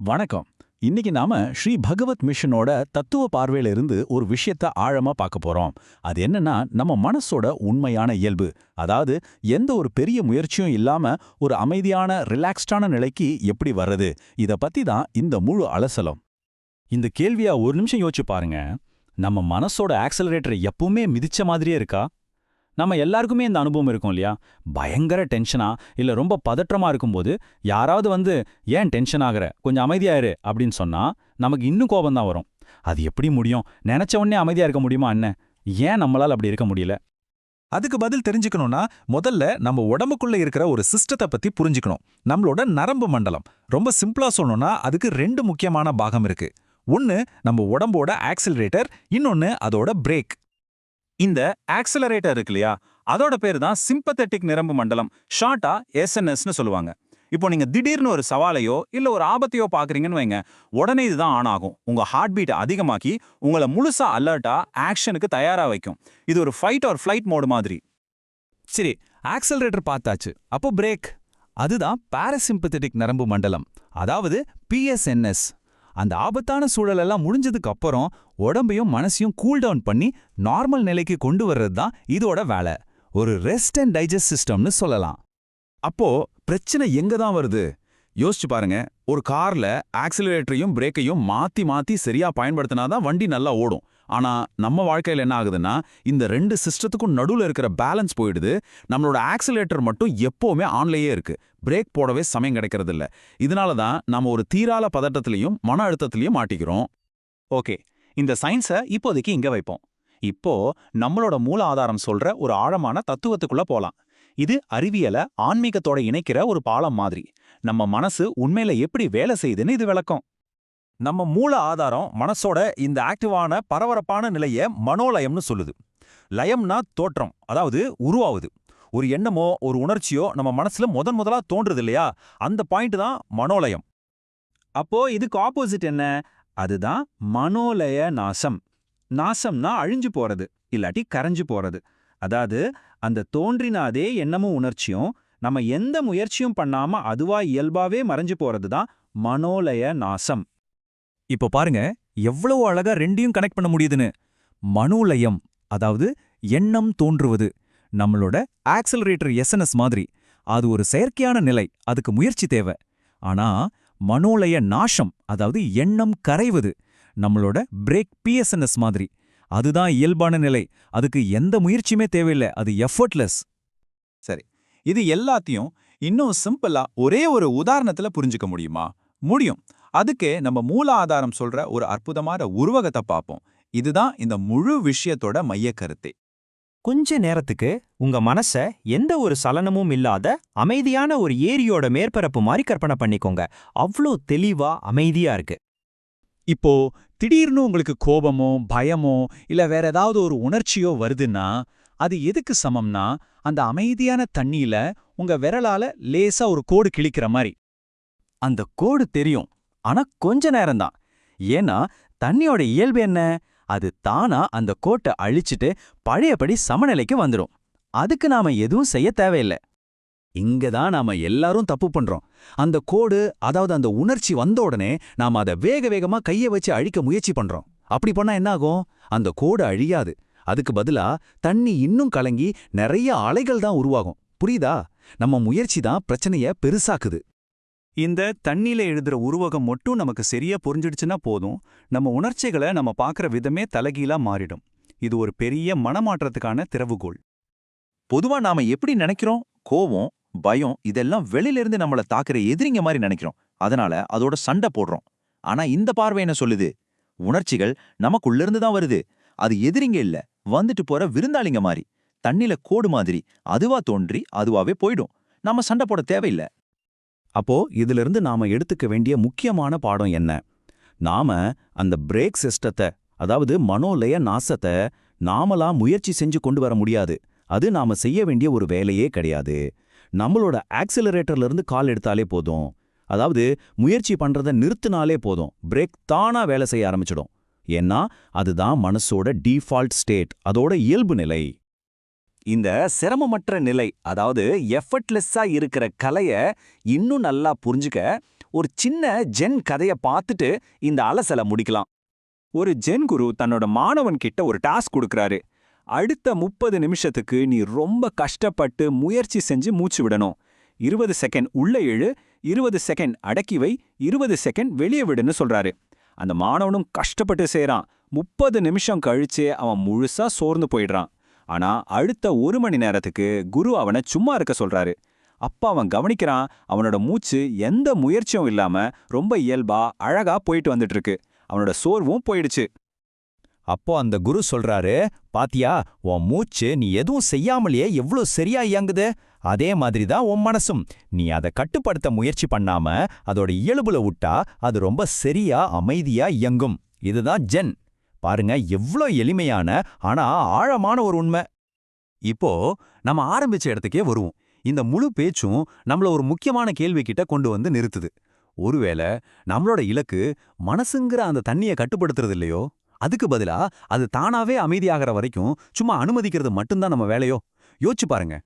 வணக்கம். இன்னைக்கு நாம ஸ்ரீ பகவத் மிஷனோட தத்துவ பார்வையில இருந்து ஒரு விஷயத்த ஆழமா பார்க்க போறோம். அது என்னன்னா நம்ம மனசோட உண்மையான இயல்பு. அதாவது எந்த ஒரு பெரிய முயற்சியும் இல்லாம ஒரு அமைதியான ரிலாக்ஸ்டான நிலைக்கு எப்படி வர்றது? இத பத்தி தான் இந்த முழு அலசலம். இந்த கேள்வியா ஒரு நிமிஷம் யோசிச்சு பாருங்க. நம்ம மனசோட ஆக்சலரேட்டர் எப்பவுமே மிதிச்ச மாதிரியே இருக்கா? நம்ம எல்லாருக்குமே இந்த அனுபவம் இருக்கும் இல்லையா? பயங்கர டென்ஷனா இல்ல ரொம்ப பதற்றமா இருக்கும்போது யாராவது வந்து ஏன் டென்ஷன் ஆகுற? கொஞ்சம் அமைதியாயிரு அப்படின்னு சொன்னா நமக்கு இன்னும் கோபம் தான் வரும். அது எப்படி முடியும்? நினைச்ச உடனே அமைதியா இருக்க முடியுமா என்ன? ஏன் நம்மளால அப்படி இருக்க முடியல? அதுக்கு பதில் தெரிஞ்சுக்கணும்னா முதல்ல நம்ம உடம்புக்குள்ள இருக்கிற ஒரு சிஸ்டத்தை பத்தி புரிஞ்சுக்கணும். நம்மளோட நரம்பு மண்டலம். ரொம்ப சிம்பிளா சொல்லணும்னா அதுக்கு ரெண்டு முக்கியமான பாகம் இருக்கு. ஒன்னு நம்ம உடம்போட ஆக்சிலரேட்டர் இன்னொன்னு அதோட பிரேக். இந்த ஆக்சலரேட்டர் இருக்கு இல்லையா அதோட பேர் தான் சிம்பத்தட்டிக் நிரம்பு மண்டலம் ஷார்ட்டா எஸ்என்எஸ்னு சொல்லுவாங்க. இப்போ நீங்க திடீர்னு ஒரு சவாலையோ இல்ல ஒரு ஆபத்தையோ பாக்குறீங்கன்னு வைங்க உடனே இதுதான் ஆன் ஆகும். உங்க ஹார்ட் பீட்டை அதிகமாக்கி உங்களை முழுசா அலர்ட்டா ஆக்ஷனுக்கு தயாரா வைக்கும். இது ஒரு ஃபைட் ஆர் ஃப்ளைட் மோடு மாதிரி. சரி ஆக்சலரேட்டர் பார்த்தாச்சு. அப்போ பிரேக் அதுதான் பாரசிம்பத்தட்டிக் நரம்பு மண்டலம். அதாவது பிஎஸ்என்எஸ் அந்த ஆபத்தான சூழலெல்லாம் முடிஞ்சதுக்கு அப்புறம் உடம்பையும் மனசையும் கூல் டவுன் பண்ணி நார்மல் நிலைக்கு கொண்டு வர்றது தான் இதோட வேலை. ஒரு ரெஸ்ட் அண்ட் டைஜஸ்ட் சிஸ்டம்னு சொல்லலாம். அப்போ பிரச்சனை எங்க தான் வருது? யோசிச்சு பாருங்க ஒரு கார்ல ஆக்சிலரேட்டரையும் பிரேக்கையும் மாத்தி மாத்தி சரியா பயன்படுத்தினாதான் வண்டி நல்லா ஓடும். ஆனா நம்ம வாழ்க்கையில என்ன ஆகுதுன்னா இந்த ரெண்டு சிஸ்டத்துக்கும் நடுவுல இருக்கிற பேலன்ஸ் போயிடுது. நம்மளோட ஆக்சிலேட்டர் மட்டும் எப்பவுமே ஆன்லயே இருக்கு. பிரேக் போடவே சமயம் கிடைக்கிறது இல்ல இதனால தான் நாம ஒரு தீரால பதட்டத்திலையும் மன அழுத்தத்திலையும் மாட்டிக்கிறோம். ஓகே இந்த சயின்ஸை இப்போதைக்கு இங்க வைப்போம். இப்போ நம்மளோட மூல ஆதாரம் சொல்ற ஒரு ஆழமான தத்துவத்துக்குள்ள போலாம். இது அறிவியல ஆன்மீகத்தோட இணைக்கிற ஒரு பாலம் மாதிரி. நம்ம மனசு உண்மையில எப்படி வேலை செய்யுதுன்னு இது விளக்கம். நம்ம மூல ஆதாரம் மனசோட இந்த ஆக்டிவான பரபரப்பான நிலைய மனோலயம்னு சொல்லுது. லயம்னா தோற்றம் அதாவது உருவாவுது ஒரு எண்ணமோ ஒரு உணர்ச்சியோ நம்ம மனசுல முதன் முதலா தோன்றுது இல்லையா? அந்த பாயிண்ட் தான் மனோலயம். அப்போ இதுக்கு ஆப்போசிட் என்ன? அதுதான் மனோலய நாசம். நாசம்னா அழிஞ்சு போறது இல்லாட்டி கரைஞ்சு போறது. அதாவது அந்த தோன்றின அதே எண்ணமும் உணர்ச்சியும் நம்ம எந்த முயற்சியும் பண்ணாம அதுவா இயல்பாவே மறைஞ்சு போறது தான் மனோலய நாசம். இப்போ பாருங்க எவ்வளவு அழகா ரெண்டையும் கனெக்ட் பண்ண முடியுதுன்னு. மனோலயம் அதாவது எண்ணம் தோன்றுவது நம்மளோட ஆக்சலரேட்டர் எஸ்என்எஸ் மாதிரி. அது ஒரு செயற்கையான நிலை அதுக்கு முயற்சி தேவை. ஆனா மனோலய நாசம் அதாவது எண்ணம் கரைவது நம்மளோட பிரேக் பிஎஸ்என்எஸ் மாதிரி. அதுதான் இயல்பான நிலை. அதுக்கு எந்த முயற்சியுமே தேவையில்லை. அது எஃபர்ட்லெஸ் சரி. இது எல்லாத்தையும் இன்னும் சிம்பிளா ஒரே ஒரு உதாரணத்துல புரிஞ்சுக்க முடியுமா? முடியும். அதுக்கே நம்ம மூல ஆதாரம் சொல்ற ஒரு அற்புதமான உருவகத்தை பார்ப்போம். இதுதான் இந்த முழு விஷயத்தோட மையக் கருத்தே கொஞ்ச நேரத்துக்கு உங்க மனச எந்த ஒரு சலனமும் இல்லாத அமைதியான ஒரு ஏரியோட மேற்பரப்பு மாதிரி கற்பனை பண்ணிக்கோங்க. அவ்ளோ தெளிவா அமைதியா இருக்கு. இப்போ திடீர்னு உங்களுக்கு கோபமோ பயமோ இல்ல வேற ஏதாவது ஒரு உணர்ச்சியோ வருதுன்னா அது எதுக்கு சமம்னா அந்த அமைதியான தண்ணியில உங்க விரலால லேசா ஒரு கோடு கிழிக்கிற மாதிரி அந்த கோடு தெரியும் ஆனா கொஞ்ச நேரம்தான். ஏன்னா தண்ணியோட இயல்பு என்ன? அது தானா அந்த கோட்டை அழிச்சிட்டு பழையபடி சமநிலைக்கு வந்துடும் அதுக்கு நாம எதுவும் செய்ய தேவையில்லை. இங்க தான் நாம எல்லாரும் தப்பு பண்றோம். அந்த கோடு அதாவது அந்த உணர்ச்சி வந்த உடனே நாம அதை வேக வேகமா கைய வச்சு அழிக்க முயற்சி பண்றோம். அப்படி பண்ணா என்ன ஆகும் அந்த கோடு அழியாது. அதுக்கு பதிலா தண்ணி இன்னும் கலங்கி நிறைய அலைகள் தான் உருவாகும். புரியுதா? நம்ம முயற்சி தான் பிரச்சனைய பெருசாக்குது. இந்த தண்ணியில எழுதுற உருவகம் மட்டும் நமக்கு சரியா புரிஞ்சிடுச்சுன்னா போதும். நம்ம உணர்ச்சிகளை நம்ம பார்க்குற விதமே தலைகீழா மாறிடும். இது ஒரு பெரிய மனமாற்றத்துக்கான திறவுகோள். பொதுவா நாம எப்படி நினைக்கிறோம்? கோவம் பயம் இதெல்லாம் வெளியிலிருந்து இருந்து நம்மள தாக்குற எதிரிங்க மாதிரி நினைக்கிறோம். அதனால அதோட சண்டை போடுறோம். ஆனா இந்த பார்வை என்ன சொல்லுது? உணர்ச்சிகள் நமக்குள்ள இருந்து தான் வருது. அது எதிரிங்க இல்ல வந்துட்டு போற விருந்தாளிங்க மாதிரி தண்ணில கோடு மாதிரி அதுவா தோன்றி அதுவாவே போயிடும். நாம சண்டை போட தேவையில்லை. அப்போ இதிலிருந்து நாம எடுத்துக்க வேண்டிய முக்கியமான பாடம் என்ன? நாம அந்த பிரேக் சிஸ்டத்தை அதாவது மனோலய நாசத்தை நாமளா முயற்சி செஞ்சு கொண்டு வர முடியாது. அது நாம செய்ய வேண்டிய ஒரு வேலையே கிடையாது. நம்மளோட ஆக்சிலரேட்டர்ல இருந்து கால் எடுத்தாலே போதும். அதாவது முயற்சி பண்றத நிறுத்தினாலே போதும். பிரேக் தானா வேலை செய்ய ஆரம்பிச்சிடும். ஏன்னா அதுதான் மனசோட டீஃபால்ட் ஸ்டேட் அதோட இயல்பு நிலை. இந்த சிரமமற்ற நிலை அதாவது எஃபர்ட்லெஸ்ஸா இருக்கிற கலைய இன்னும் நல்லா புரிஞ்சுக்க ஒரு சின்ன ஜென் கதைய பார்த்துட்டு இந்த அலசலை முடிக்கலாம். ஒரு ஜென் குரு தன்னோட மாணவன் கிட்ட ஒரு டாஸ்க் கொடுக்கறாரு. அடுத்த முப்பது நிமிஷத்துக்கு நீ ரொம்ப கஷ்டப்பட்டு முயற்சி செஞ்சு மூச்சு விடணும். இருபது செகண்ட் உள்ள எழு இருபது செகண்ட் அடக்கி வை இருபது செகண்ட் வெளியே விடுன்னு சொல்றாரு. அந்த மாணவனும் கஷ்டப்பட்டு செய்கிறான் முப்பது நிமிஷம் கழிச்சே அவன் முழுசா சோர்ந்து போயிடுறான். ஆனா அடுத்த ஒரு மணி நேரத்துக்கு குரு அவனை சும்மா இருக்க சொல்றாரு. அப்ப அவன் கவனிக்கிறான் அவனோட மூச்சு எந்த முயற்சியும் இல்லாம ரொம்ப இயல்பா அழகா போயிட்டு வந்துட்டு இருக்கு. அவனோட சோர்வும் போயிடுச்சு. அப்போ அந்த குரு சொல்றாரு பாத்தியா உன் மூச்சு நீ எதுவும் செய்யாமலேயே எவ்ளோ சரியா இயங்குது? அதே மாதிரி தான் உன் மனசும். நீ அதை கட்டுப்படுத்த முயற்சி பண்ணாம அதோட இயல்புல விட்டா அது ரொம்ப சரியா அமைதியா இயங்கும். இதுதான் ஜென். பாருங்க எவ்ளோ எளிமையான ஆனா ஆழமான ஒரு உண்மை. இப்போ நம்ம ஆரம்பிச்ச இடத்துக்கே வருவோம். இந்த முழு பேச்சும் நம்மள ஒரு முக்கியமான கேள்வி கிட்ட கொண்டு வந்து நிறுத்துது. ஒருவேளை நம்மளோட இலக்கு மனசுங்கிற அந்த தண்ணியை கட்டுப்படுத்துறது இல்லையோ? அதுக்கு பதிலா அது தானாவே அமைதியாகிற வரைக்கும் சும்மா அனுமதிக்கிறது மட்டும்தான் நம்ம வேலையோ? யோசிச்சு பாருங்க.